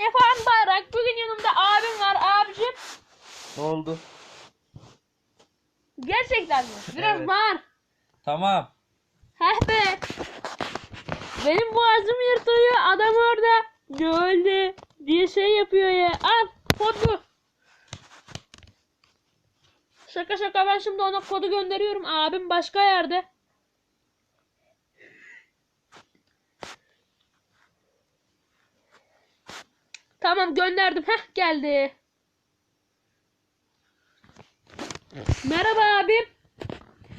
Efendim Bayrak. Bugün yanımda abim var. Abicim. Ne oldu? Gerçekten mi? Biraz Evet. bağır. Tamam. Heh be. Benim boğazım yırtılıyor. Adam orada. Ne öldü? Diye şey yapıyor ya. Al kodu. Şaka şaka ben şimdi ona kodu gönderiyorum. Abim başka yerde. Tamam gönderdim. Heh geldi. Merhaba abim.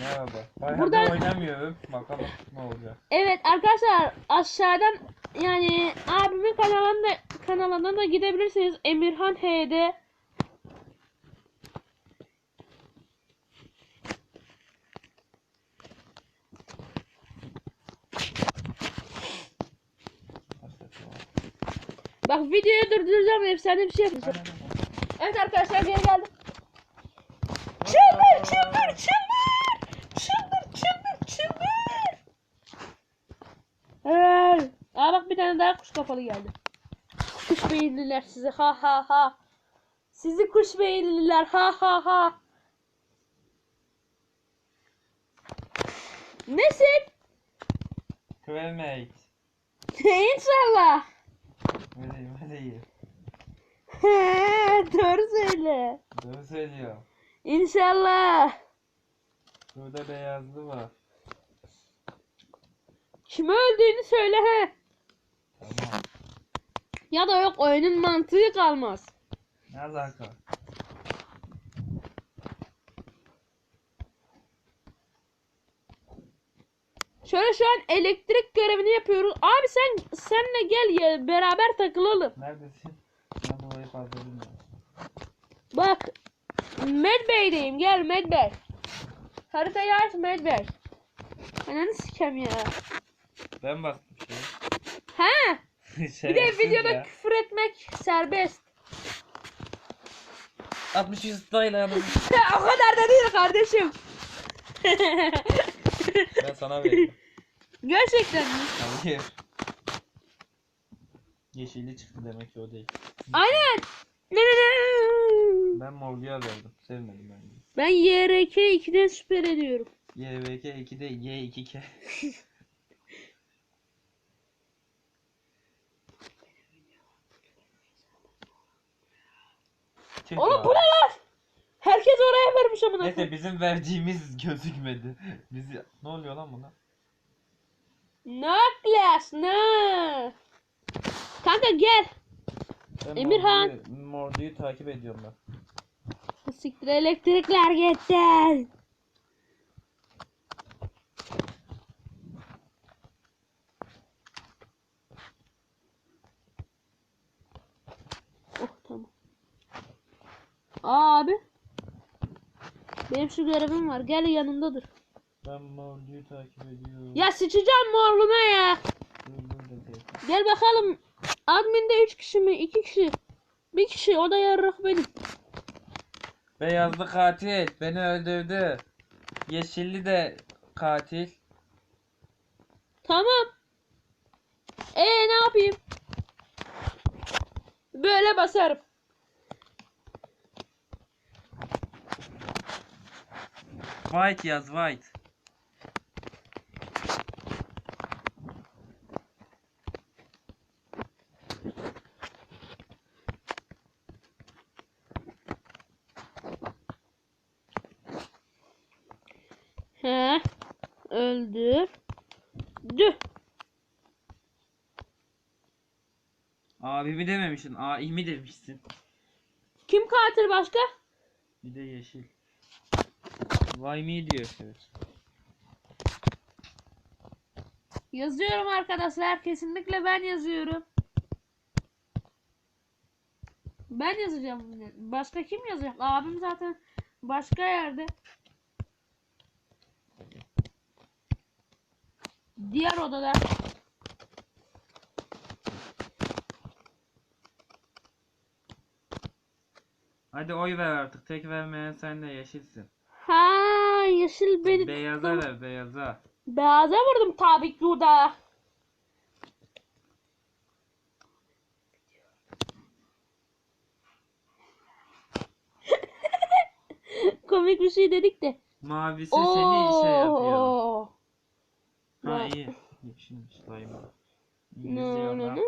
Merhaba. Bayağıdır Buradan- oynamıyorum. Bakalım ne olacak. Evet arkadaşlar aşağıdan yani abimin kanalına kanalına da gidebilirsiniz. Emirhan HD. Bak videoyu durduracağım efsane bir şey yapacağım. Evet arkadaşlar geri geldim. Çıldır çıldır çıldır. Çıldır çıldır çıldır. Evet. Aa bak bir tane daha kuş kafalı geldi. Kuş beyinliler size ha ha ha. Sizi kuş beyinliler ha ha ha. Nesin? Cremate. İnşallah. Öyleyim öyleyim. Doğru söyle. Doğru söylüyor. İnşallah. Burada beyazlı var. Kime öldüğünü söyle he. Tamam. Ya da yok oyunun mantığı kalmaz. Ne alaka? Şöyle şu an elektrik görevini yapıyoruz. Abi sen senle gel ya beraber takılalım. Neredesin? Ben olayı fazla bilmiyorum. Bak Medbay'deyim gel Medbay. Haritayı aç Medbay. Ananı sikem ya. Ben bastım şey. Ha? Bir de videoda ya. küfür etmek serbest. 60 style yanım. o kadar da değil kardeşim. Ben sana verdim. Gerçekten mi? Hayır. Yeşilli çıktı demek ki o değil. Aynen. Ne ne ne. Ben morluya verdim. Sevmedim ben. Ben YRK 2'den süper ediyorum. YVK 2'de Y2K. Tüh Oğlum ya. bu ne lan? Herkes oraya vermiş amına Neyse koyayım. bizim verdiğimiz gözükmedi. Bizi ne oluyor lan buna? No class no. Kanka gel. Ben Emirhan. Morlu'yu takip ediyorum ben. Siktir elektrikler gitti. Oh tamam. Abi. Benim şu görevim var. Gel yanımda dur. Ben Morlu'yu takip ediyorum. Ya sıçacağım morluna ya. Dur, dur, dur, dur. Gel bakalım. Admin'de 3 kişi mi? 2 kişi. Bir kişi o da yarrak benim. Beyazlı katil beni öldürdü. Yeşilli de katil. Tamam. Ee ne yapayım? Böyle basarım. White yaz white. He. Öldür. Dü. Abimi dememişsin. Aimi demişsin. Kim katil başka? Bir de yeşil. Why me diyor evet. Yazıyorum arkadaşlar. Kesinlikle ben yazıyorum. Ben yazacağım. Başka kim yazacak? Abim zaten başka yerde. Diğer odada Hadi oy ver artık. Tek vermeyen sen de yeşilsin. Ha yeşil beni Beyaza tuttu. ver beyaza. Beyaza vurdum tabii ki orada. Komik bir şey dedik de. Mavisi Oo. seni işe yapıyor. Ha iyi. Yeşilmiş slime. No, no, no,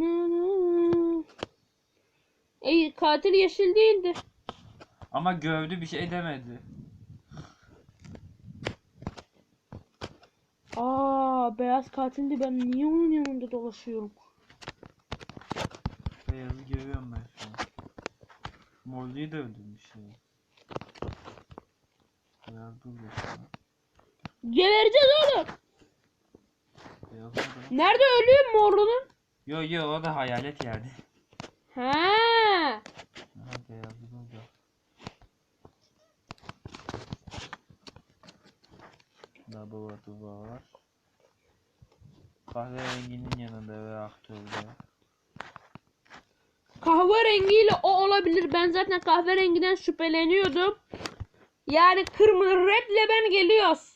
no, no. Ey katil yeşil değildi. Ama gövdü bir şey demedi. Aa beyaz katildi ben niye onun yanında dolaşıyorum? Beyazı görüyorum ben şu an. Morluyu da öldürmüş ya. Beyaz burada şu an. Gebereceğiz oğlum. Nerede ölüyor morlunun? Yo yo o da hayalet yerde. Ha. Aha beyaz burada. Double atı var. Kahverenginin yanında ve aktörde. Kahverengiyle o olabilir. Ben zaten kahverengiden şüpheleniyordum. Yani kırmızı redle ben geliyoruz.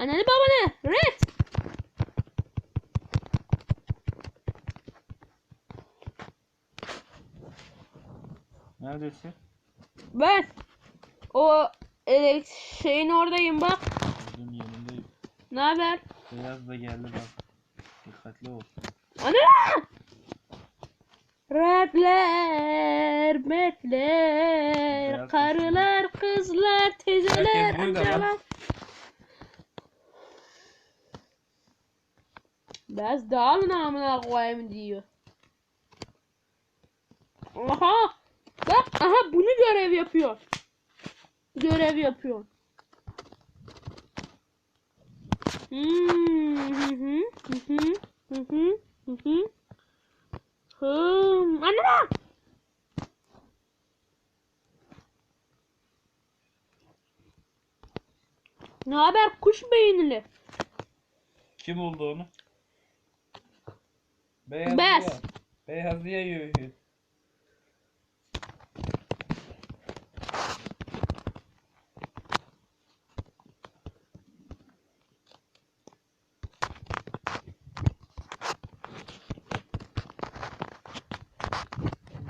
Ananı babanı red. Neredesin? Ben o e, şeyin oradayım bak. Gözün yanındayım. Ne haber? Beyaz da geldi bak. Dikkatli ol. Ana! Redler, metler, karılar, kızlar, teyzeler, Herkes burada lan. amcalar. Bez dağılın amına koyayım diyor. Aha! Bak aha bunu görev yapıyor. Görev yapıyor. Hmm, hı hı, hı hı! Ne haber kuş beyinli? Kim buldu onu? Beyaz. Beyaz. diye- Beyaz diye yürüyor.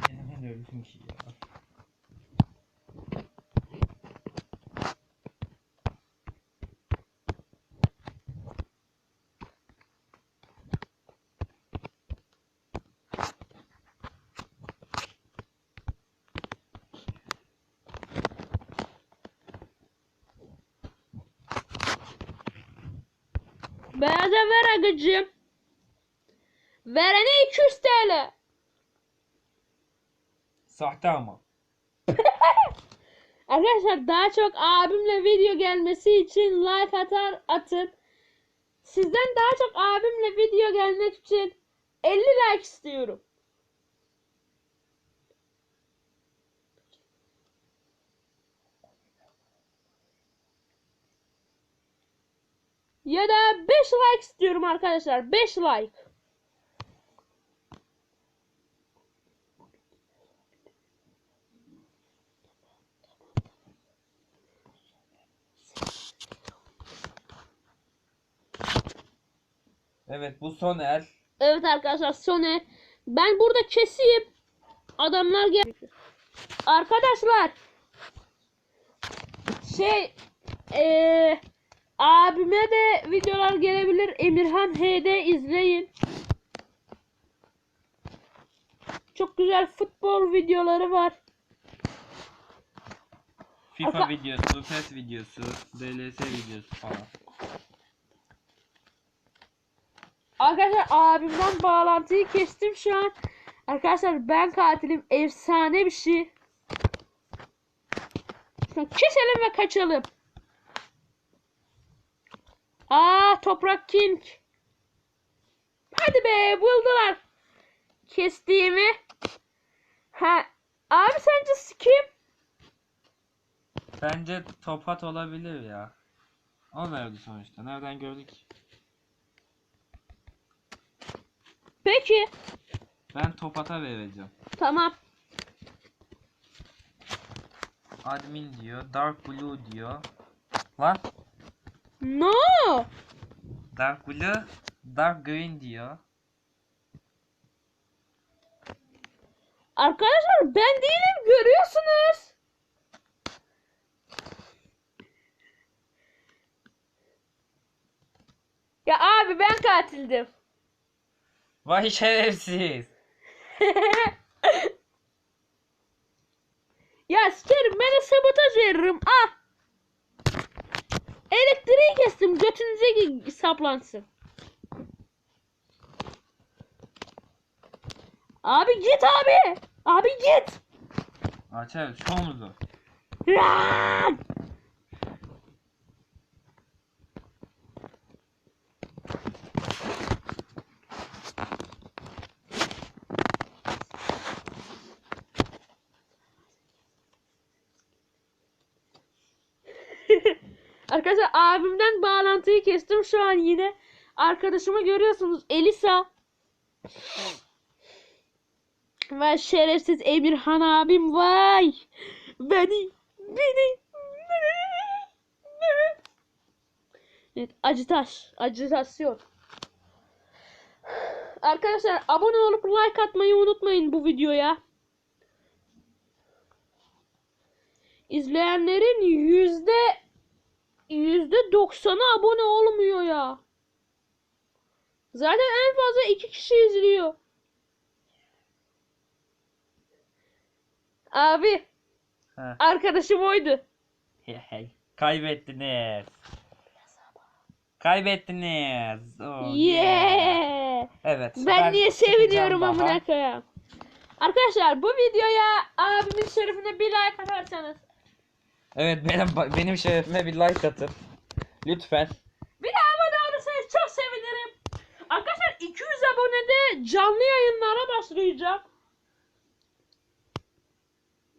Hemen ki ya. Beyaza ver agıcım. Verene 200 TL. Sahte ama. Arkadaşlar daha çok abimle video gelmesi için like atar atın. Sizden daha çok abimle video gelmek için 50 like istiyorum. Ya da 5 like istiyorum arkadaşlar. 5 like. Evet bu son el. Evet arkadaşlar Sony. Ben burada keseyim. Adamlar gel. Arkadaşlar. Şey eee abime de videolar gelebilir. Emirhan HD izleyin. Çok güzel futbol videoları var. FIFA Aka- videosu, PES videosu, DLS videosu falan. Arkadaşlar abimden bağlantıyı kestim şu an. Arkadaşlar ben katilim. Efsane bir şey. Keselim ve kaçalım. Aa Toprak King. Hadi be buldular. Kestiğimi. Ha. Abi sence kim? Bence topat olabilir ya. O nerede sonuçta? Nereden gördük? Peki. Ben topata vereceğim. Tamam. Admin diyor, Dark Blue diyor. No. Dark blue, dark green diyor. Arkadaşlar ben değilim görüyorsunuz. Ya abi ben katildim. Vay şerefsiz. ya sikerim beni sabotaj veririm. Ah. Elektriği kestim. Götünüze saplansın. Abi git abi. Abi git. Açar şu omuzu. Lan! Arkadaşlar abimden bağlantıyı kestim şu an yine. Arkadaşımı görüyorsunuz Elisa. Ve şerefsiz Emirhan abim vay. Beni beni Evet acıtaş acıtasyon. Arkadaşlar abone olup like atmayı unutmayın bu videoya. İzleyenlerin yüzde yüzde doksanı abone olmuyor ya. Zaten en fazla iki kişi izliyor. Abi Ha. arkadaşım oydu. Kaybettiniz. Kaybettiniz. Oh, Yeah. Evet. Ben, niye seviniyorum amına koyayım. Arkadaşlar bu videoya abimin şerefine bir like atarsanız. Evet benim benim şerefime bir like atın. Lütfen. Bir abone olursanız çok sevinirim. Arkadaşlar 200 abonede canlı yayınlara başlayacağım.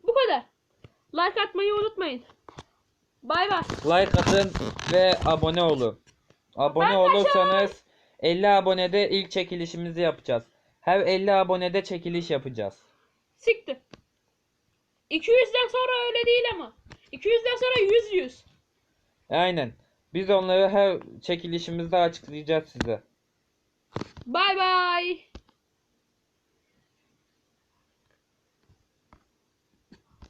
Bu kadar. Like atmayı unutmayın. Bay bay. Like atın ve abone olun. Abone Arkadaşlar. olursanız 50 abonede ilk çekilişimizi yapacağız. Her 50 abonede çekiliş yapacağız. Siktir. 200'den sonra öyle değil ama. 200'den sonra 100 100. Aynen. Biz onları her çekilişimizde açıklayacağız size. Bay bay.